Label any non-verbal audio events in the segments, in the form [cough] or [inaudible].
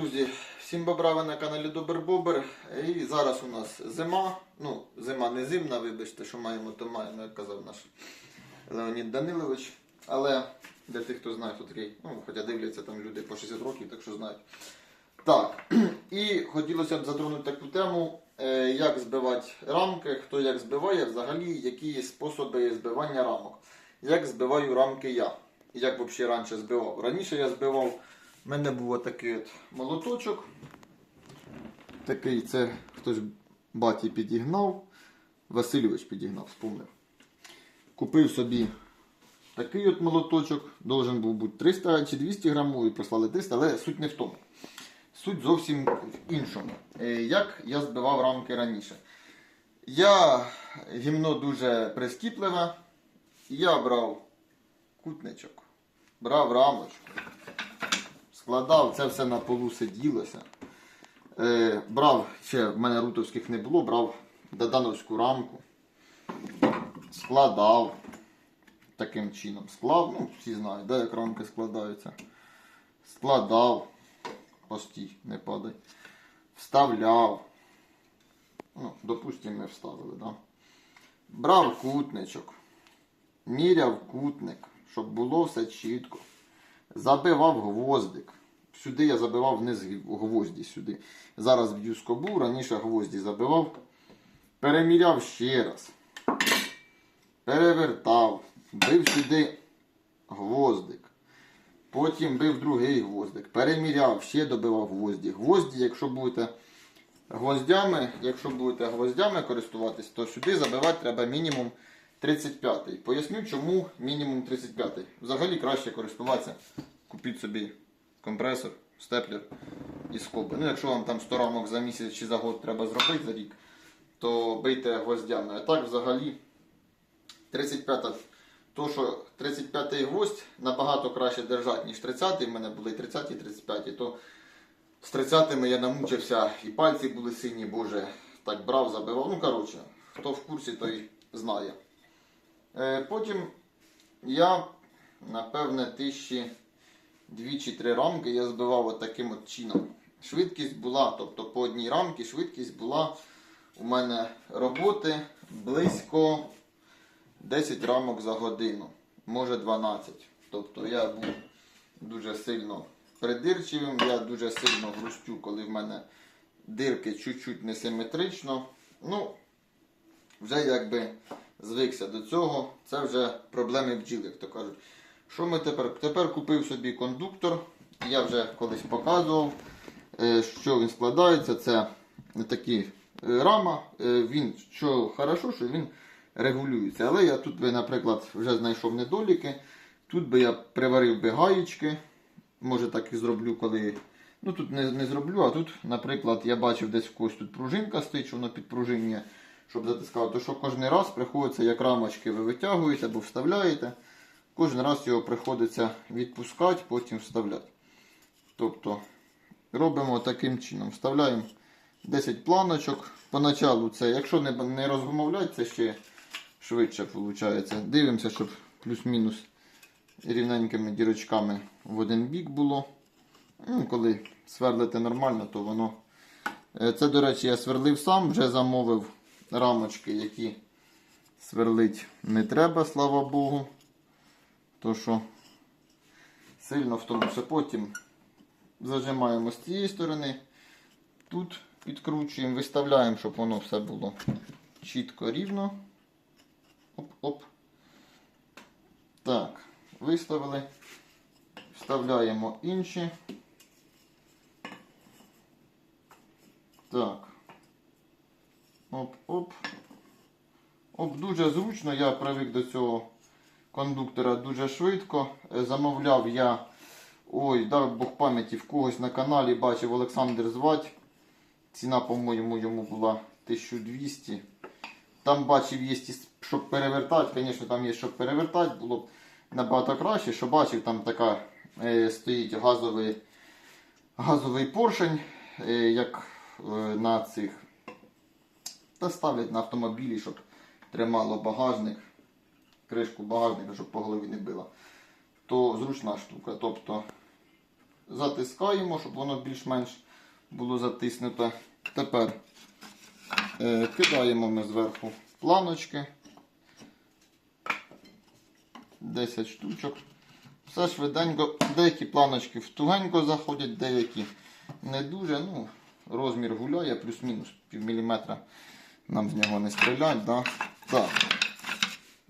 друзі, всім бобрави на каналі Добер Бобер. І зараз у нас зима. Ну, зима не зимна, вибачте, що маємо, то маємо, як казав наш Леонід Данилович. Але для тих, хто знає, хто такий, ну, хоча дивляться там люди по 60 років, так що знають. Так, [clears throat] і хотілося б затронути таку тему, е, як збивати рамки, хто як збиває, взагалі, які способи збивання рамок. Як збиваю рамки я. Як взагалі раніше збивав. Раніше я збивав, в мене був отакий от молоточок. Такий це хтось баті підігнав. Васильович підігнав, вспомнив. Купив собі такий от молоточок, должен був бути 300 чи 200 грамовий, прислали 300, але суть не в тому. Суть зовсім в іншому. Е, Як я збивав рамки раніше. Я гімно дуже прискіпливе. Я брав кутничок, брав рамочку, складав, це все на полу сиділося. Е, брав, ще в мене рутовських не було, брав додановську рамку, складав таким чином. Склав, ну, всі знають, де як рамки складаються. Складав, постій, не падай. Вставляв. Ну, допустимо, ми вставили, да? Брав кутничок, міряв кутник, щоб було все чітко. Забивав гвоздик. Сюди я забивав вниз гвозді сюди. Зараз б'ю скобу, раніше гвозді забивав. Переміряв ще раз. Перевертав. Бив сюди гвоздик. Потім бив другий гвоздик. Переміряв, ще добивав гвозді. Гвозді, якщо будете гвоздями, якщо будете гвоздями користуватись, то сюди забивати треба мінімум 35-й. Поясню, чому мінімум 35-й. Взагалі краще користуватися. Купіть собі компресор, степлер і скоби. Ну, якщо вам там 100 рамок за місяць чи за год треба зробити за рік, то бийте гвоздями. А так взагалі 35-та. То, що 35-й гвоздь набагато краще держать, ніж 30-й. У мене були 30 і 35 то з 30-ми я намучився, і пальці були сині, боже, так брав, забивав. Ну, коротше, хто в курсі, той знає. Е, потім я, напевне, тисячі дві чи три рамки я збивав таким от чином. Швидкість була, тобто по одній рамці швидкість була у мене роботи близько 10 рамок за годину, може 12. Тобто я був дуже сильно придирчивим, я дуже сильно грустю, коли в мене дирки чуть-чуть несиметрично. Ну, вже якби звикся до цього. Це вже проблеми бджіл, як то кажуть. Що ми тепер? Тепер купив собі кондуктор. Я вже колись показував, е, що він складається. Це такі е, рама. Е, Він що хорошо, що він регулюється. Але я тут би, наприклад, вже знайшов недоліки. Тут би я приварив би гаєчки. Може так і зроблю, коли. Ну тут не, не зроблю, а тут, наприклад, я бачив десь в когось тут пружинка стоїть, що воно підпружинює, щоб затискати. То що кожен раз приходиться, як рамочки ви витягуєте або вставляєте. Кожен раз його приходиться відпускати, потім вставляти. Тобто робимо таким чином. Вставляємо 10 планочок. Поначалу це, якщо не, не розгумовляти, це ще швидше виходить. Дивимося, щоб плюс-мінус рівненькими дірочками в один бік було. Ну, коли сверлите нормально, то воно. Е, Це, до речі, я сверлив сам, вже замовив рамочки, які сверлить не треба, слава Богу. То що сильно в тому, що потім зажимаємо з цієї сторони, тут підкручуємо, виставляємо, щоб воно все було чітко рівно. Оп-оп. Так, виставили. Вставляємо інші. Так. Оп-оп. Оп, дуже зручно, я привик до цього кондуктора дуже швидко. Е, Замовляв я, ой, дай Бог пам'яті, в когось на каналі бачив Олександр Звать. Ціна, по-моєму, йому була 1200. Там бачив, є, щоб перевертати. Звісно, там є, щоб перевертати, було б набагато краще. Що бачив, там така е, стоїть газовий, газовий поршень, е, як е, на цих. Та ставлять на автомобілі, щоб тримало багажник, кришку багажника, щоб по голові не било. То зручна штука. Тобто затискаємо, щоб воно більш-менш було затиснуте. Тепер е, кидаємо ми зверху планочки. 10 штучок. Все швиденько, деякі планочки в тугенько заходять, деякі не дуже. Ну, розмір гуляє, плюс-мінус пів міліметра. Нам з нього не стрілять. Да? Так.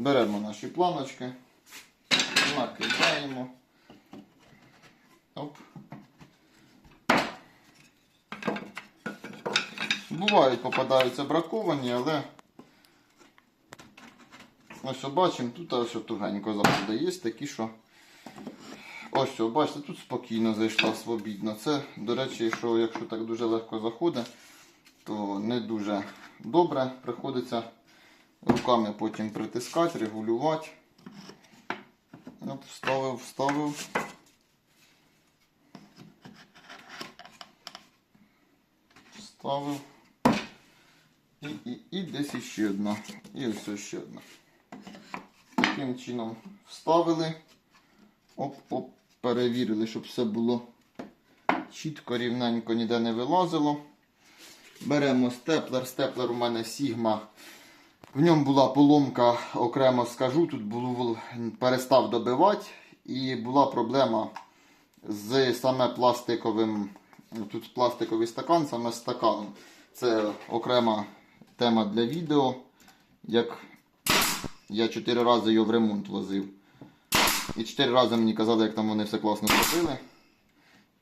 Беремо наші планочки, накидаємо. Оп. Бувають, попадаються браковані, але ось бачимо, тут ось тугенько заходить. Є такі, що ось, бачите, тут спокійно зайшла свобідно. Це, до речі, що якщо так дуже легко заходить, то не дуже добре. Приходиться руками потім притискати, регулювати. Оп, вставив, вставив. Вставив. І, і, і десь іще одна. І ось ще одна. Таким чином вставили. Оп-оп, перевірили, щоб все було чітко, рівненько, ніде не вилазило. Беремо степлер. Степлер у мене Sigma. В ньому була поломка, окремо скажу, тут було, перестав добивати. І була проблема з саме пластиковим. Тут пластиковий стакан, саме стаканом. Це окрема тема для відео. Як я 4 рази його в ремонт возив. І 4 рази мені казали, як там вони все класно зробили.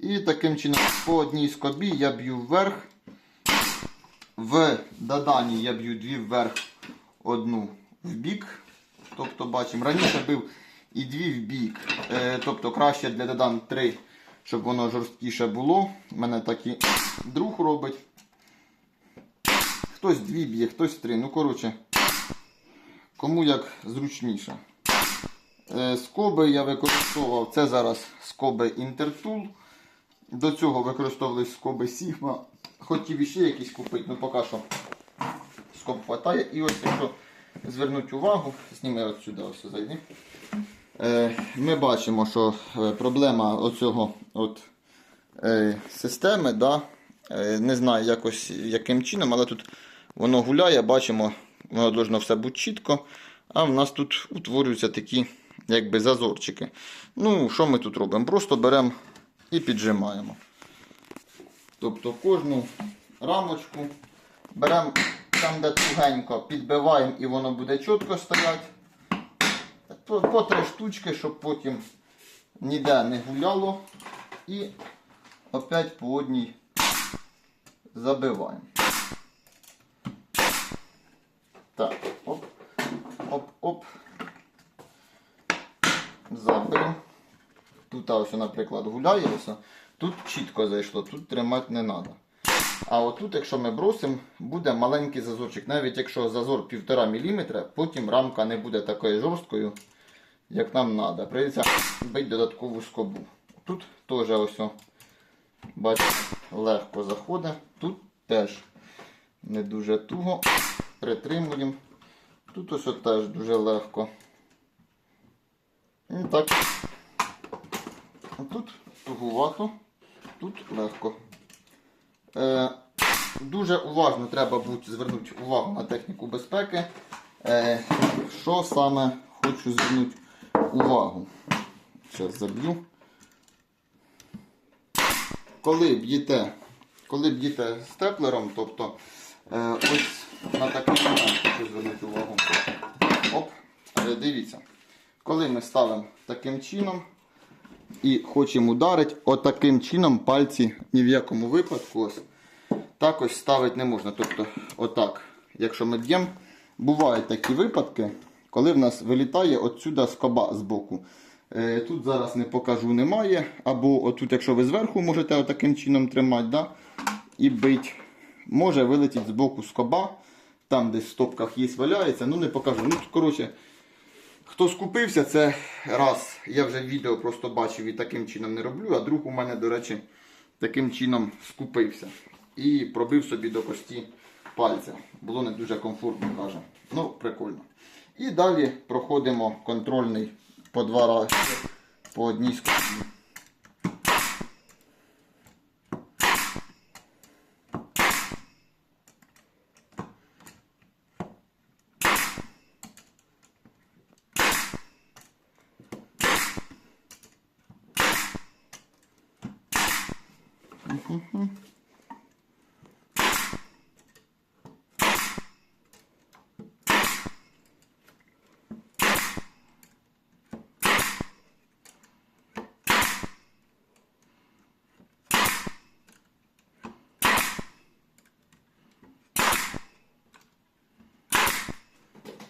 І таким чином по одній скобі я б'ю вверх. В доданні я б'ю дві вверх, одну в бік. Тобто бачимо, раніше бив і дві в бік. Е, тобто краще для додан три, щоб воно жорсткіше було. У мене так і друг робить. Хтось дві б'є, хтось три. Ну, коротше, кому як зручніше. Е, скоби я використовував, це зараз скоби Intertool. До цього використовувались скоби Sigma. Хотів іще якісь купити, ну поки що скоб хватає. І ось якщо звернути увагу, зніми от сюди ось зайди. Е, ми бачимо, що е, проблема оцього от, е, системи, да, не знаю якось, яким чином, але тут воно гуляє, бачимо, воно должно все бути чітко. А в нас тут утворюються такі якби зазорчики. Ну, що ми тут робимо? Просто беремо і піджимаємо. Тобто кожну рамочку беремо там, де тугенько, підбиваємо і воно буде чітко стояти. По, три штучки, щоб потім ніде не гуляло. І опять по одній забиваємо. Так, оп, оп, оп. Забив. Тут ось, наприклад, гуляє, тут чітко зайшло, тут тримати не треба. А отут, якщо ми бросимо, буде маленький зазорчик. Навіть якщо зазор 1,5 мм, потім рамка не буде такою жорсткою, як нам треба. Прийдеться бити додаткову скобу. Тут теж ось, бачите, легко заходить. Тут теж не дуже туго. Притримуємо. Тут ось теж дуже легко. І так. Тут тугувато, тут легко. Е, дуже уважно треба бути, звернути увагу на техніку безпеки. Е, що саме хочу звернути увагу? Зараз заб'ю. Коли б'єте, коли б'єте степлером, тобто е, ось на такий момент хочу звернути увагу. Оп, е, дивіться. Коли ми ставимо таким чином і хочемо ударити, отаким чином пальці ні в якому випадку ось так ось ставити не можна. Тобто, отак, якщо ми б'ємо, бувають такі випадки, коли в нас вилітає отсюда скоба з боку. Е, Тут зараз не покажу, немає. Або отут, якщо ви зверху можете отаким чином тримати да, і бить, може вилетіти з боку скоба. Там десь в стопках є валяється, ну не покажу. Ну, коротше, Хто скупився, це раз. Я вже відео просто бачив і таким чином не роблю, а друг у мене, до речі, таким чином скупився. І пробив собі до кості пальця. Було не дуже комфортно, каже. Ну, прикольно. І далі проходимо контрольний по два рази по одній скобі.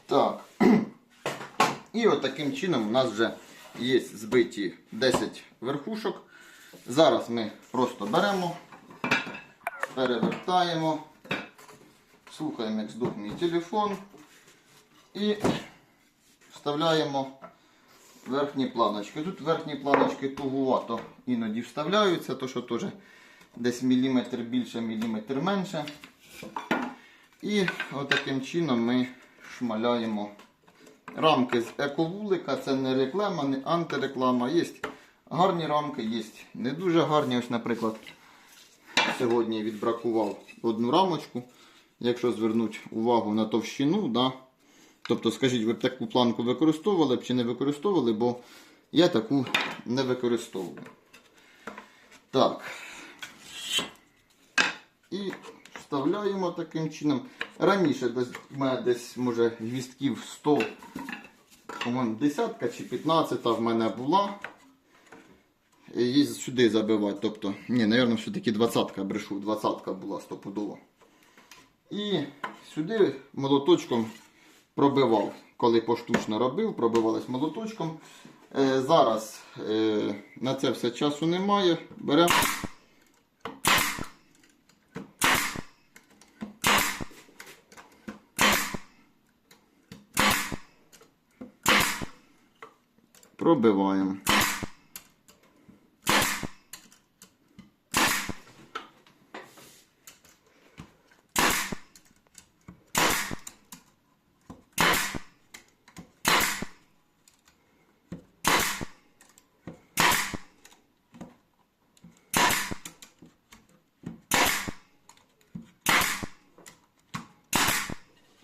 Так. І от таким чином у нас вже є збиті 10 верхушок. Зараз ми просто беремо, перевертаємо, слухаємо, як мій телефон і вставляємо верхні планочки. Тут верхні планочки тугувато іноді вставляються, то що теж десь міліметр більше, міліметр менше. І отаким чином ми шмаляємо рамки з ековулика. Це не реклама, не антиреклама. Є гарні рамки, є не дуже гарні. Ось, наприклад, сьогодні відбракував одну рамочку. Якщо звернути увагу на товщину, да, тобто, скажіть, ви б таку планку використовували б чи не використовували, бо я таку не використовую. Так. І вставляємо таким чином. Раніше десь, в мене десь, може, гвістків 100, по-моєму, десятка чи 15 в мене була. Її сюди забивати. Тобто, ні, мабуть, все-таки 20-ка брешу, 20-ка була стопудово. І сюди молоточком пробивав. Коли поштучно робив, пробивалось молоточком. Е, зараз е, на це все часу немає. Беремо. Пробиваємо.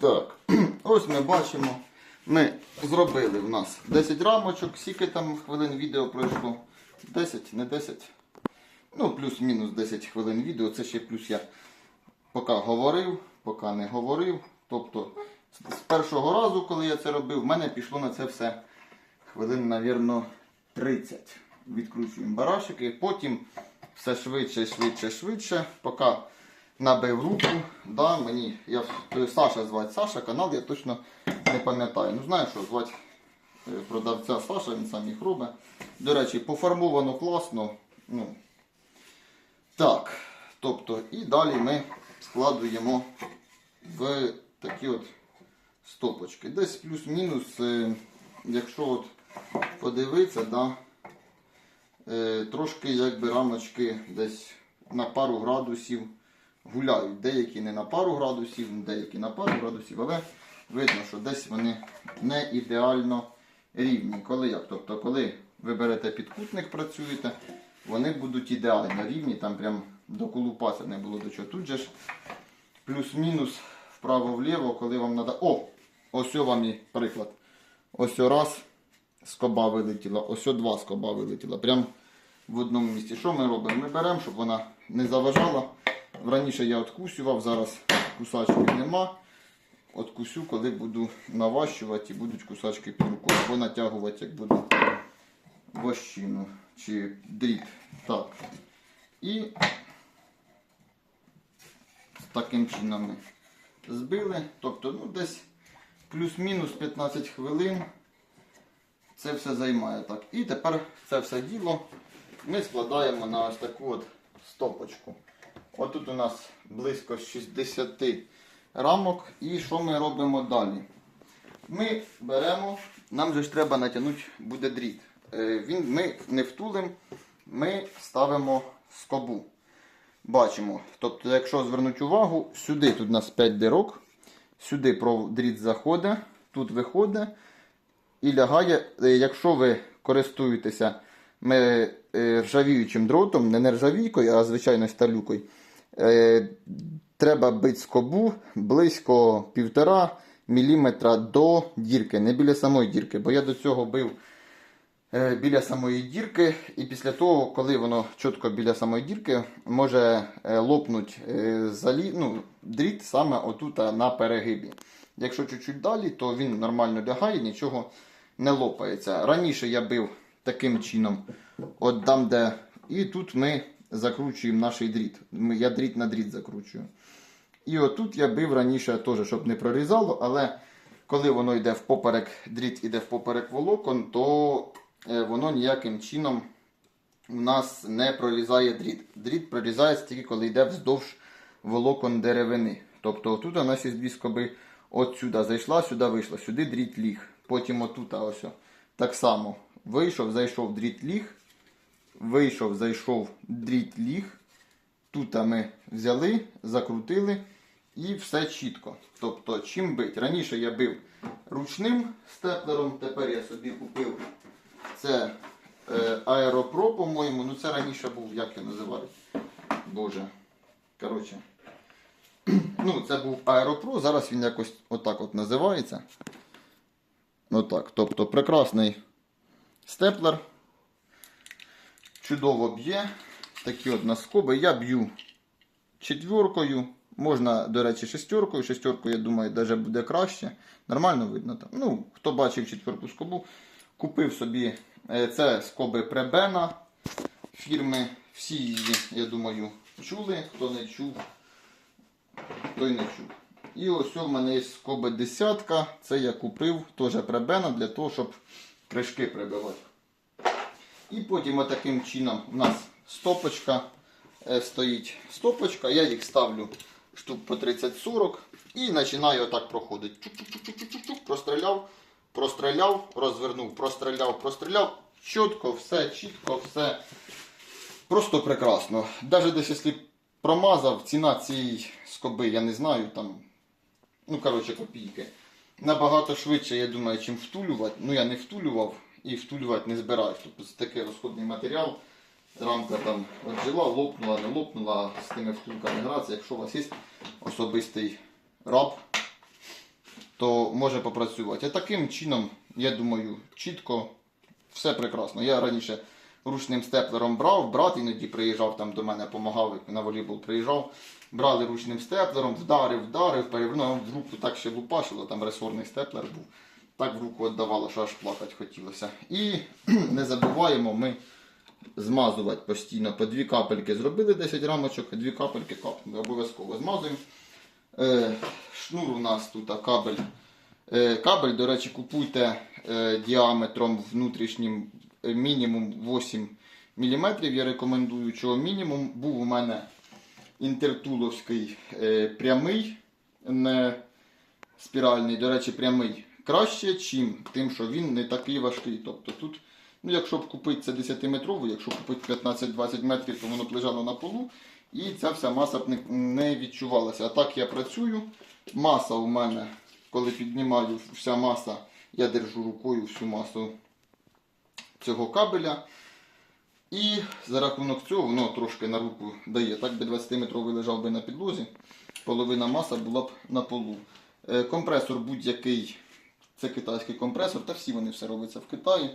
Так, ось ми бачимо. Ми зробили в нас 10 рамочок, скільки там хвилин відео пройшло. 10, не 10. Ну, плюс-мінус 10 хвилин відео. Це ще плюс я поки говорив, поки не говорив. Тобто, з першого разу, коли я це робив, в мене пішло на це все хвилин, мабуть, 30. Відкручуємо барашики, потім все швидше, швидше, швидше, поки набив руку. Да, мені, я, Саша звати Саша, канал я точно не пам'ятаю. Ну знаю, що звати е, продавця Саша, він сам їх робить. До речі, пофарбовано класно. Ну, так, тобто, і далі ми складуємо в такі от стопочки. Десь плюс-мінус, е, якщо от подивитися, да, е, трошки якби рамочки десь на пару градусів гуляють. Деякі не на пару градусів, деякі на пару градусів, але видно, що десь вони не ідеально рівні. Коли як? Тобто, коли ви берете підкутник, працюєте, вони будуть ідеально рівні, там прям до колупаса не було до чого. Тут же ж плюс-мінус вправо-вліво, коли вам треба. О! Ось вам і приклад. Ось раз скоба вилетіла, ось два скоба вилетіла. Прям в одному місці. Що ми робимо? Ми беремо, щоб вона не заважала. Раніше я откусював, зараз кусачків нема. Откусю, коли буду наващувати і будуть кусачки під або натягувати, як буду ващину чи дріт. Так. І таким чином ми збили. Тобто, ну, десь плюс-мінус 15 хвилин. Це все займає так. І тепер це все діло ми складаємо на ось таку от стопочку. Отут у нас близько 60 рамок. І що ми робимо далі? Ми беремо, нам же ж треба натягнути буде дріт. Е, Він, Ми не втулим, ми ставимо скобу. Бачимо. Тобто, якщо звернути увагу, сюди тут у нас 5 дирок, сюди дріт заходить, тут виходить і лягає. Е, Якщо ви користуєтеся е, ржавіючим дротом, не нержавійкою, а звичайно сталюкою, треба бити скобу близько 1,5 мм до дірки, не біля самої дірки. Бо я до цього бив е, біля самої дірки. І після того, коли воно чітко біля самої дірки, може е, лопнуть е, залі, ну, дріт саме отут на перегибі. Якщо чуть-чуть далі, то він нормально лягає, нічого не лопається. Раніше я бив таким чином, от там, де. І тут ми закручуємо наш дріт. Я дріт на дріт закручую. І отут я бив раніше теж, щоб не прорізало, але коли воно йде впоперек, дріт іде впоперек волокон, то е, воно ніяким чином у нас не прорізає дріт. Дріт прорізається тільки коли йде вздовж волокон деревини. Тобто тут у нас є дві скоби от зайшла, сюди вийшла, сюди дріт ліг. Потім отут ось. Так само вийшов, зайшов дріт ліг, вийшов, зайшов дріт ліг. Тут ми взяли, закрутили і все чітко. Тобто, чим бить? Раніше я бив ручним степлером, тепер я собі купив це е, аеропро, по-моєму. Ну це раніше був, як його називають? Боже. Коротше. Ну, це був аеропро, зараз він якось отак от називається. Отак. Тобто прекрасний степлер. Чудово б'є. Такі от наскоби. Я б'ю четвіркою. Можна, до речі, шестеркою. Шестеркою, я думаю, навіть буде краще. Нормально видно там. Ну, хто бачив четвірку скобу, купив собі е, це скоби Пребена фірми. Всі її, я думаю, чули. Хто не чув, той не чув. І ось у мене є скоби десятка. Це я купив теж Пребена для того, щоб кришки прибивати. І потім отаким чином у нас стопочка е, стоїть. Стопочка, я їх ставлю штук по 30-40 і починаю отак проходити. Чук-чук-чук-чук-чук, простреляв, простреляв, розвернув, простреляв, простреляв. Чітко, все, чітко, все. Просто прекрасно. Навіть десь якщо промазав, ціна цієї скоби, я не знаю, там, ну, коротше, копійки. Набагато швидше, я думаю, чим втулювати. Ну, я не втулював і втулювати не збираюсь. Тобто це такий розходний матеріал. Рамка там отжила, лопнула, не лопнула, з тими втулками гратися. Якщо у вас є особистий раб, то може попрацювати. А таким чином, я думаю, чітко все прекрасно. Я раніше ручним степлером брав, брат іноді приїжджав там до мене, допомагав, на волейбол приїжджав. Брали ручним степлером, вдарив, вдарив, перевернув в руку так ще лупашило, там ресорний степлер був. Так в руку віддавало, що аж плакати хотілося. І [clears throat] не забуваємо ми змазувати постійно по дві капельки. Зробили 10 рамочок, дві капельки капнули. Обов'язково змазуємо. Е, шнур у нас тут кабель. Е, кабель, до речі, купуйте е, діаметром внутрішнім мінімум 8 мм. Я рекомендую, чого мінімум. Був у мене інтертуловський прямий, не спіральний, до речі, прямий. Краще, чим тим, що він не такий важкий. Тобто тут, ну, якщо б купити це 10-метровий, якщо купити 15-20 метрів, то воно б лежало на полу. І ця вся маса б не, відчувалася. А так я працюю. Маса у мене, коли піднімаю вся маса, я держу рукою всю масу цього кабеля. І за рахунок цього воно трошки на руку дає. Так би 20-метровий лежав би на підлозі, половина маса була б на полу. Е, Компресор будь-який, це китайський компресор, та всі вони все робиться в Китаї.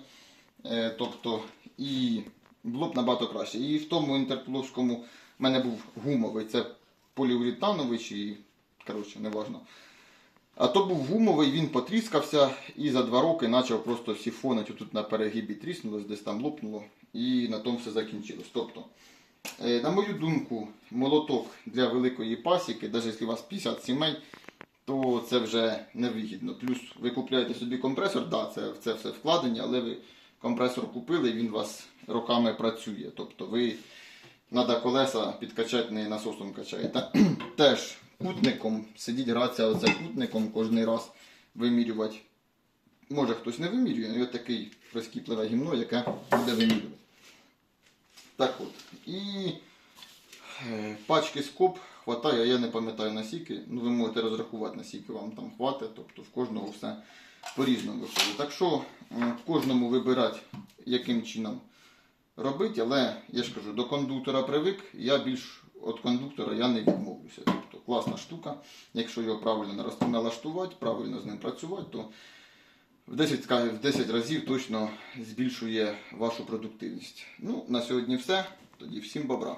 Е, Тобто, і було б набагато краще. І в тому інтертуловському в мене був гумовий, це поліуретановий чи, коротше, неважно. А то був гумовий, він потріскався і за два роки почав просто сіфонити тут на перегибі тріснулось, десь там лопнуло, і на тому все закінчилось. Тобто, е, на мою думку, молоток для великої пасіки, навіть якщо у вас 50 сімей, то це вже невигідно. Плюс ви купляєте собі компресор, да, це, це все вкладення, але ви компресор купили і він у вас роками працює. Тобто ви треба колеса підкачати, не насосом качаєте. [clears throat] Теж кутником сидіть, гратися оце кутником кожен раз вимірювати. Може хтось не вимірює, але такий прискіпливе гімно, яке буде вимірювати. Так от. І е, пачки скоб хватає, я не пам'ятаю насіки. Ну, ви можете розрахувати насіки, вам там хватить, тобто в кожного все по-різному виходить. Так що м, кожному вибирати, яким чином робити, але я ж кажу, до кондуктора привик, я більш від кондуктора я не відмовлюся. Тобто класна штука. Якщо його правильно налаштувати, правильно з ним працювати, то в 10, в 10 разів точно збільшує вашу продуктивність. Ну, на сьогодні все. Тоді всім бобра.